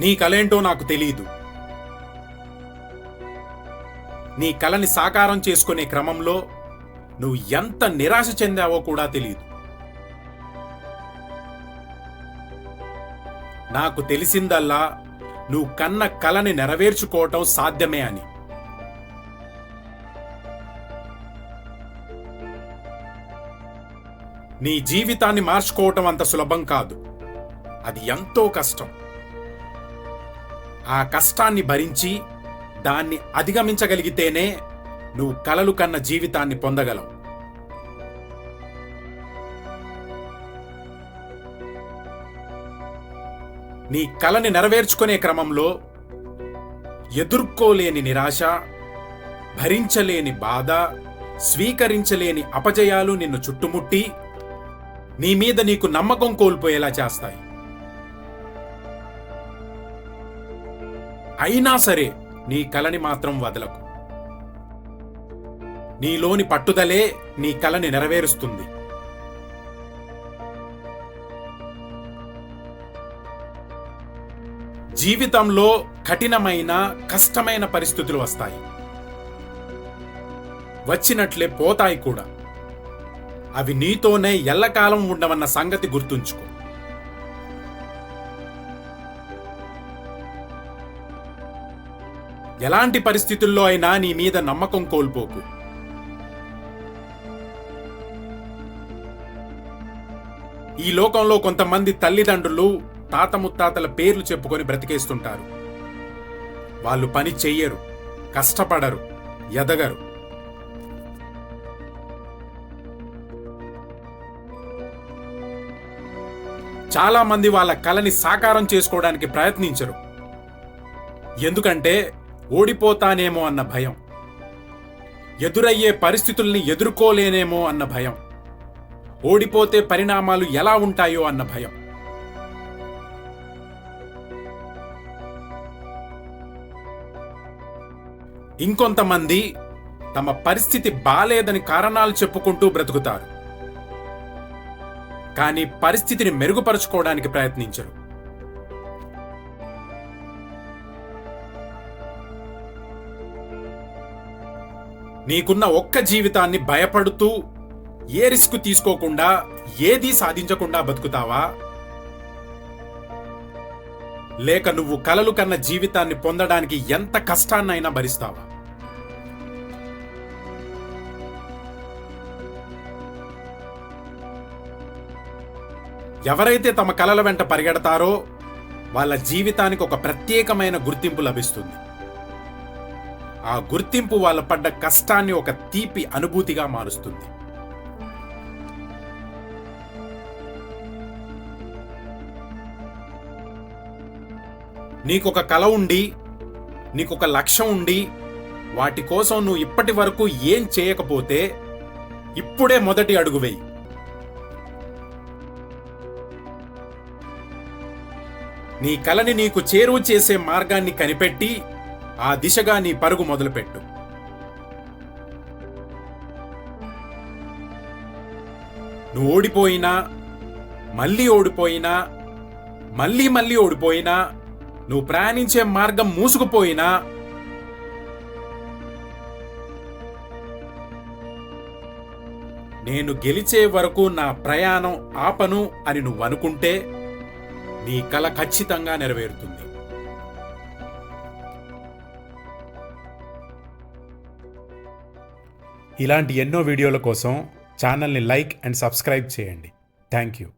నీ కలేంటో నాకు తెలియదు నీ కలని సాకారం చేసుకునే క్రమంలో నువ్వు ఎంత నిరాశ చెందావో కూడా తెలియదు నాకు తెలిసిందల్లా నువ్వు కన్న కలని నెరవేర్చుకోవటం సాధ్యమే అని. నీ జీవితాన్ని మార్చుకోవటం అంత సులభం కాదు. అది ఎంతో కష్టం. ఆ కష్టాన్ని భరించి దాన్ని అధిగమించగలిగితేనే నువ్వు కలలు కన్న జీవితాన్ని పొందగలవు. నీ కలని నెరవేర్చుకునే క్రమంలో ఎదుర్కోలేని నిరాశ భరించలేని బాధ స్వీకరించలేని అపజయాలు నిన్ను చుట్టుముట్టి నీ మీద నీకు నమ్మకం కోల్పోయేలా చేస్తాయి. అయినా సరే నీ కలని మాత్రం వదలకు. నీలోని పట్టుదలే నీ కలని నెరవేరుస్తుంది. జీవితంలో కఠినమైన కష్టమైన పరిస్థితులు వస్తాయి. వచ్చినట్లే పోతాయి కూడా. అవి నీతోనే ఎల్లకాలం ఉండవన్న సంగతి గుర్తుంచుకో. ఎలాంటి పరిస్థితుల్లో అయినా నీ మీద నమ్మకం కోల్పోకు. ఈ లోకంలో కొంతమంది తల్లిదండ్రులు తాత ముత్తాతల పేర్లు చెప్పుకొని బ్రతికేస్తుంటారు. వాళ్ళు పని చెయ్యరు కష్టపడరు ఎదగరు. చాలా మంది వాళ్ళ కలని సాకారం చేసుకోవడానికి ప్రయత్నించరు. ఎందుకంటే ఓడిపోతానేమో అన్న భయం. ఎదురయ్యే పరిస్థితుల్ని ఎదుర్కోలేనేమో అన్న భయం. ఓడిపోతే పరిణామాలు ఎలా ఉంటాయో అన్న భయం. ఇంకొంతమంది తమ పరిస్థితి బాలేదని కారణాలు చెప్పుకుంటూ బ్రతుకుతారు. కానీ పరిస్థితిని మెరుగుపరుచుకోవడానికి ప్రయత్నించరు. నీకున్న ఒక్క జీవితాన్ని భయపడుతూ ఏ రిస్క్ తీసుకోకుండా ఏదీ సాధించకుండా బతుకుతావా? లేక నువ్వు కలలు కన్న జీవితాన్ని పొందడానికి ఎంత కష్టాన్నైనా భరిస్తావా? ఎవరైతే తమ కలల వెంట పరిగెడతారో వాళ్ళ జీవితానికి ఒక ప్రత్యేకమైన గుర్తింపు లభిస్తుంది. ఆ గుర్తింపు వాళ్ళ పడ్డ కష్టాన్ని ఒక తీపి అనుభూతిగా మారుస్తుంది. నీకొక కల ఉండి నీకొక లక్ష్యం ఉండి వాటి కోసం నువ్వు ఇప్పటి వరకు ఏం చేయకపోతే ఇప్పుడే మొదటి అడుగు వేయి. నీ కలని నీకు చేరువ చేసే మార్గాన్ని కనిపెట్టి ఆ దిశగా నీ పరుగు మొదలుపెట్టు. నువ్వు ఓడిపోయినా మళ్ళీ ఓడిపోయినా మళ్ళీ మళ్ళీ ఓడిపోయినా నువ్వు ప్రయాణించే మార్గం మూసుకుపోయినా నేను గెలిచే వరకు నా ప్రయాణం ఆపను అని నువ్వు అనుకుంటే నీ కల ఖచ్చితంగా నెరవేరుతుంది. ఇలాంటి ఎన్నో వీడియోల కోసం ఛానల్ని లైక్ అండ్ సబ్స్క్రైబ్ చేయండి. Thank you.